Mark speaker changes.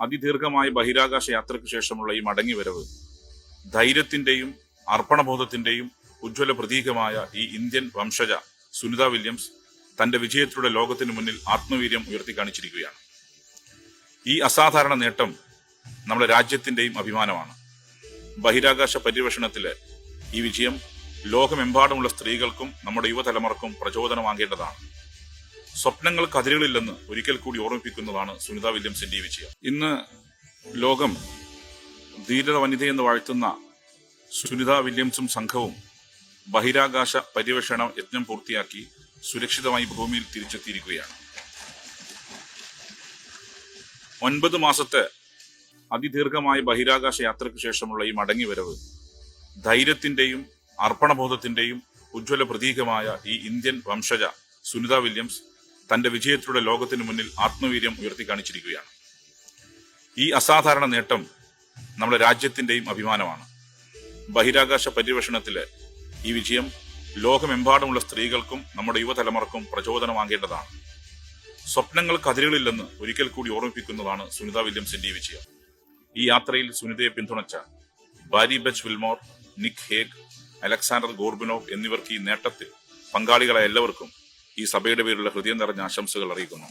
Speaker 1: അതിദീർഘമായ ബഹിരാകാശ യാത്രയ്ക്ക് ശേഷമുള്ള ഈ മടങ്ങി വരവ് ധൈര്യത്തിന്റെയും അർപ്പണബോധത്തിന്റെയും ഉജ്ജ്വല പ്രതീകമായ ഈ ഇന്ത്യൻ വംശജ സുനിത വില്യംസ് തന്റെ വിജയത്തിലൂടെ ലോകത്തിന് മുന്നിൽ ആത്മവീര്യം ഉയർത്തി കാണിച്ചിരിക്കുകയാണ്. ഈ അസാധാരണ നേട്ടം നമ്മുടെ രാജ്യത്തിന്റെയും അഭിമാനമാണ്. ബഹിരാകാശ പര്യവേഷണത്തിലെ ഈ വിജയം ലോകമെമ്പാടുമുള്ള സ്ത്രീകൾക്കും നമ്മുടെ യുവതലമുറക്കും പ്രചോദനമാകേണ്ടതാണ്. സ്വപ്നങ്ങൾക്ക് അതിരുകളില്ലെന്ന് ഒരിക്കൽ കൂടി ഓർമ്മിപ്പിക്കുന്നതാണ് സുനിത വില്യംസിന്റെ ഈ വിജയം. ഇന്ന് ലോകം ധീരത വനിതയെന്ന് വാഴ്ത്തുന്ന സുനിത വില്യംസും സംഘവും ബഹിരാകാശ പര്യവേഷണ യജ്ഞം പൂർത്തിയാക്കി സുരക്ഷിതമായി ഭൂമിയിൽ തിരിച്ചെത്തിയിരിക്കുകയാണ്. ഒൻപത് മാസത്തെ അതിദീർഘമായ ബഹിരാകാശ യാത്രയ്ക്ക് ശേഷമുള്ള ഈ മടങ്ങിവരവ് ധൈര്യത്തിന്റെയും അർപ്പണബോധത്തിന്റെയും ഉജ്ജ്വല പ്രതീകമായ ഈ ഇന്ത്യൻ വംശജ സുനിത വില്യംസ് തന്റെ വിജയത്തിലൂടെ ലോകത്തിന് മുന്നിൽ ആത്മവീര്യം ഉയർത്തി കാണിച്ചിരിക്കുകയാണ്. ഈ അസാധാരണ നേട്ടം നമ്മുടെ രാജ്യത്തിന്റെയും അഭിമാനമാണ്. ബഹിരാകാശ പര്യവേഷണത്തിലെ ഈ വിജയം ലോകമെമ്പാടുമുള്ള സ്ത്രീകൾക്കും നമ്മുടെ യുവതലമുറക്കും പ്രചോദനമാകേണ്ടതാണ്. സ്വപ്നങ്ങൾക്ക് അതിരുകളില്ലെന്ന് ഒരിക്കൽ കൂടി ഓർമ്മിപ്പിക്കുന്നതാണ് സുനിത വില്യംസിന്റെ ഈ വിജയം. ഈ യാത്രയിൽ സുനിതയെ പിന്തുണച്ച Barry Butch Wilmore Nick Hague Alexander Gorbunov എന്നിവർക്ക് ഈ നേട്ടത്തിൽ പങ്കാളികളായ എല്ലാവർക്കും ഈ സഭയുടെ പേരിലുള്ള ഹൃദയം നിറഞ്ഞ ആശംസകൾ അറിയിക്കുന്നു.